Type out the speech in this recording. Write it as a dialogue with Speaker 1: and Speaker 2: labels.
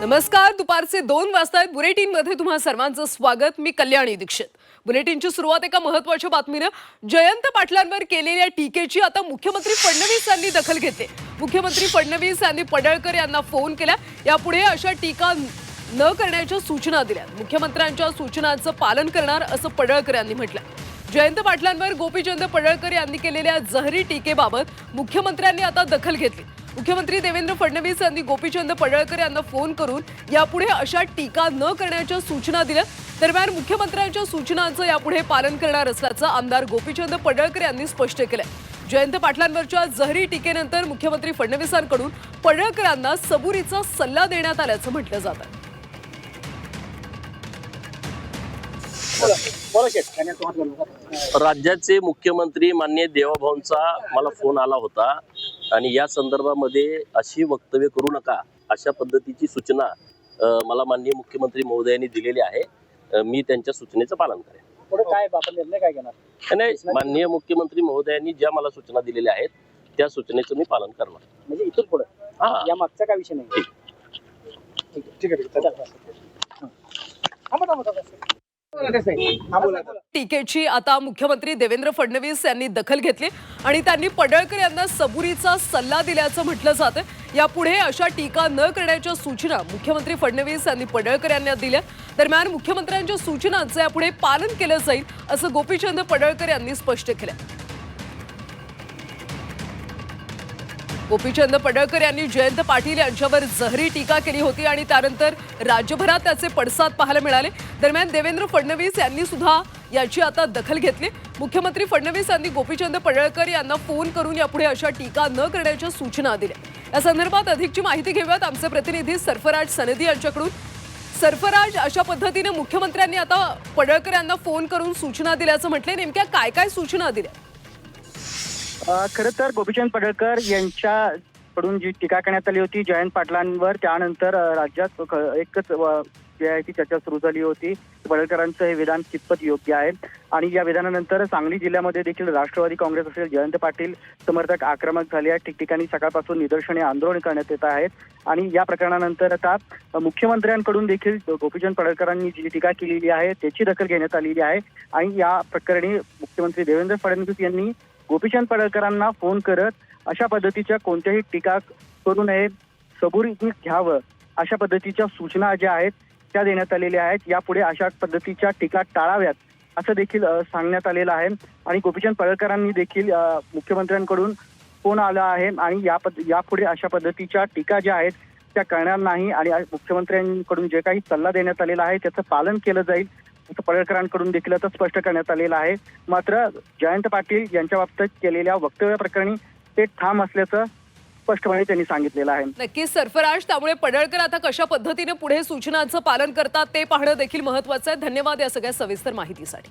Speaker 1: नमस्कार दुपारचे दोन वाजता बुलेटिनमध्ये तुम्हा सर्वांचं स्वागत. मी कल्याणी दीक्षित. बुलेटिनची सुरुवात एका महत्त्वाच्या बातमीनं जयंत पाटलांवर केलेल्या टीकेची आता मुख्यमंत्री फडणवीस यांनी दखल घेतली. मुख्यमंत्री फडणवीस यांनी पडळकर यांना फोन केला. यापुढे अशा टीका न करण्याच्या सूचना दिल्या मुख्यमंत्र्यांच्या सूचनांचं पालन करणार असं पडळकर यांनी म्हटलं. जयंत पाटलांवर गोपीचंद पडळकर यांनी केलेल्या जहरी टीकेबाबत मुख्यमंत्र्यांनी आता दखल घेतली. मुख्यमंत्री देवेंद्र फडणवीस यांनी गोपीचंद पडळकर यांना फोन करून यापुढे अशा टीका न करण्याच्या सूचना दिल्या. दरम्यान मुख्यमंत्र्यांच्या सूचनांचं यापुढे पालन करणार असल्याचं आमदार गोपीचंद पडळकर यांनी स्पष्ट केलं जयंत पाटलांवरच्या जहरी टीकेनंतर मुख्यमंत्री फडणवीसांकडून पडळकरांना सबुरीचा सल्ला देण्यात आल्याचं म्हटलं जातं.
Speaker 2: राज्याचे मुख्यमंत्री मान्य देवाभाऊंचा मला फोन आला होता. आणि या संदर्भामध्ये अशी वक्तव्य करू नका अशा पद्धतीची सूचना मला माननीय मुख्यमंत्री महोदयांनी दिलेली आहे. मी त्यांच्या सूचनेचं पालन करेन.
Speaker 3: पुढे काय निर्णय काय घेणार?
Speaker 2: नाही माननीय मुख्यमंत्री महोदयांनी ज्या मला सूचना दिलेल्या आहेत त्या सूचनेचं मी पालन करणार.
Speaker 3: म्हणजे इथून पुढे?
Speaker 2: हा.
Speaker 3: या मागचा काय विषय नाही.
Speaker 2: ठीक.
Speaker 3: आहे ठीक आहे.
Speaker 1: टीकेची आता मुख्यमंत्री देवेंद्र फडणवीस यांनी दखल घेतली आणि त्यांनी पडळकर यांना सबुरीचा सल्ला दिल्याचं म्हटलं जातं यापुढे अशा टीका न करण्याच्या सूचना मुख्यमंत्री फडणवीस यांनी पडळकर यांना दिल्या. दरम्यान मुख्यमंत्र्यांच्या सूचनांचं यापुढे पालन केलं जाईल असं गोपीचंद पडळकर यांनी स्पष्ट केलं. गोपीचंद पडळकर यांनी जयंत पाटील यांच्यावर जहरी टीका केली होती आणि त्यानंतर राज्यभरात त्याचे पडसाद पाहायला मिळाले. दरम्यान देवेंद्र फडणवीस यांनी सुद्धा याची आता दखल घेतली. मुख्यमंत्री फडणवीस यांनी गोपीचंद पडळकर यांना फोन करून यापुढे अशा टीका न करण्याच्या सूचना दिल्या. या संदर्भात अधिकची माहिती घेऊयात आमचे प्रतिनिधी सरफराज सनदी यांच्याकडून. सरफराज अशा पद्धतीने मुख्यमंत्र्यांनी आता पडळकर यांना फोन करून सूचना दिल्याचं म्हटले नेमक्या काय काय सूचना दिल्या?
Speaker 3: खरं तर गोपीचंद पडळकर यांच्याकडून जी टीका करण्यात आली होती जयंत पाटलांवर त्यानंतर राज्यात ख- एकच अ, जी आहे ती चर्चा सुरू झाली होती. पडळकरांचं हे विधान कितपत योग्य आहे? आणि या विधानानंतर सांगली जिल्ह्यामध्ये देखील राष्ट्रवादी काँग्रेस असेल जयंत पाटील समर्थक आक्रमक झाले आहेत. ठिकठिकाणी सकाळपासून निदर्शने आंदोलन करण्यात येत आहेत. आणि या प्रकरणानंतर आता मुख्यमंत्र्यांकडून देखील गोपीचंद पडळकरांनी जी टीका केलेली आहे त्याची दखल घेण्यात आलेली आहे. आणि या प्रकरणी मुख्यमंत्री देवेंद्र फडणवीस यांनी गोपीचंद पडळकरांना फोन करत अशा पद्धतीच्या कोणत्याही टीका करू नये सबुरी घ्यावं अशा पद्धतीच्या सूचना ज्या आहेत त्या देण्यात आलेल्या आहेत. यापुढे अशा पद्धतीच्या टीका टाळाव्यात असं देखील सांगण्यात आलेलं आहे. आणि गोपीचंद पडळकरांनी देखील मुख्यमंत्र्यांकडून फोन आला आहे आणि या पद यापुढे अशा पद्धतीच्या टीका ज्या आहेत त्या करणार नाही. आणि मुख्यमंत्र्यांकडून जे काही सल्ला देण्यात आलेला आहे त्याचं पालन केलं जाईल. पडळकरांकडून देखील आता स्पष्ट करण्यात आलेलं आहे. मात्र जयंत पाटील यांच्या बाबतीत केलेल्या वक्तव्याप्रकरणी ते ठाम असल्याचं स्पष्टपणे त्यांनी सांगितलेलं आहे.
Speaker 1: नक्कीच सरफराज त्यामुळे पडळकर आता कशा पद्धतीने पुढे सूचनांचं पालन करतात ते पाहणं देखील महत्वाचं आहे. धन्यवाद या सगळ्या सविस्तर माहितीसाठी.